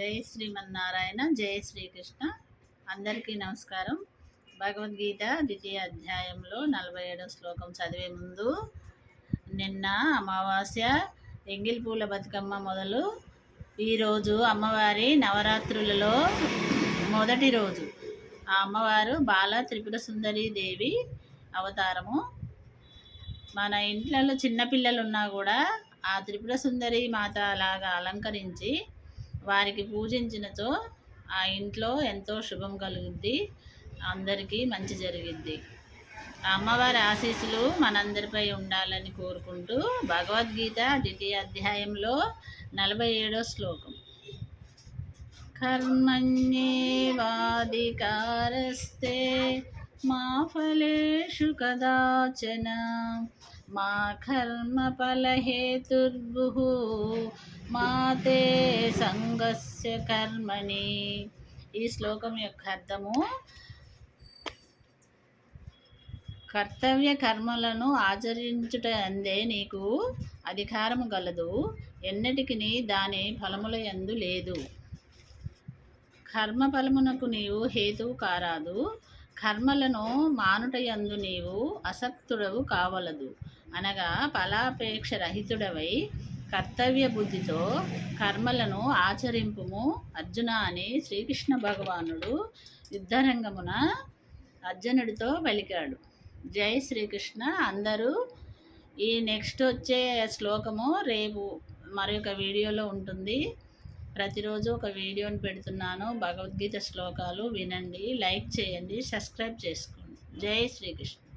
జై శ్రీమన్నారాయణ జై శ్రీకృష్ణ. అందరికీ నమస్కారం. భగవద్గీత ద్వితీయ అధ్యాయంలో నలభై ఏడో శ్లోకం చదివే ముందు నిన్న అమావాస్య ఎంగిల్ పూల బతుకమ్మ మొదలు. ఈరోజు అమ్మవారి నవరాత్రులలో మొదటి రోజు. ఆ అమ్మవారు బాల త్రిపుర సుందరి దేవి అవతారము. మన ఇంట్లలో చిన్నపిల్లలు ఉన్నా కూడా ఆ త్రిపుర సుందరి మాత లాగా అలంకరించి వారికి పూజించినతో ఆ ఇంట్లో ఎంతో శుభం కలుగుద్ది అందరికీ మంచి జరిగిద్ది. అమ్మవారి ఆశీస్సులు మనందరిపై ఉండాలని కోరుకుంటూ భగవద్గీత ద్వితీయ అధ్యాయంలో నలభై ఏడో శ్లోకం. కర్మణ్యేవాధికారస్తే మా ఫలేషు కదాచన మా కర్మఫలహేతుర్భుः మాతే సంగస్య కర్మని ఈ శ్లోకం యొక్క అర్థము కర్తవ్య కర్మలను ఆచరించుట అందే నీకు అధికారము గలదు. ఎన్నటికి దాని ఫలముల ఎందు లేదు. కర్మ ఫలమునకు నీవు హేతువు కారాదు. కర్మలను మానుట యందు నీవు అసక్తుడవు కావలదు. అనగా ఫలాపేక్ష రహితుడవై కర్తవ్య బుద్ధితో కర్మలను ఆచరింపుము. అర్జున అని శ్రీకృష్ణ భగవానుడు యుద్ధరంగమున అర్జునుడితో పలికాడు. జై శ్రీకృష్ణ. అందరూ ఈ నెక్స్ట్ వచ్చే శ్లోకము రేపు మరొక వీడియోలో ఉంటుంది. ప్రతిరోజు ఒక వీడియోని పెడుతున్నాను. భగవద్గీత శ్లోకాలు వినండి లైక్ చేయండి సబ్స్క్రైబ్ చేసుకోండి. జై శ్రీకృష్ణ.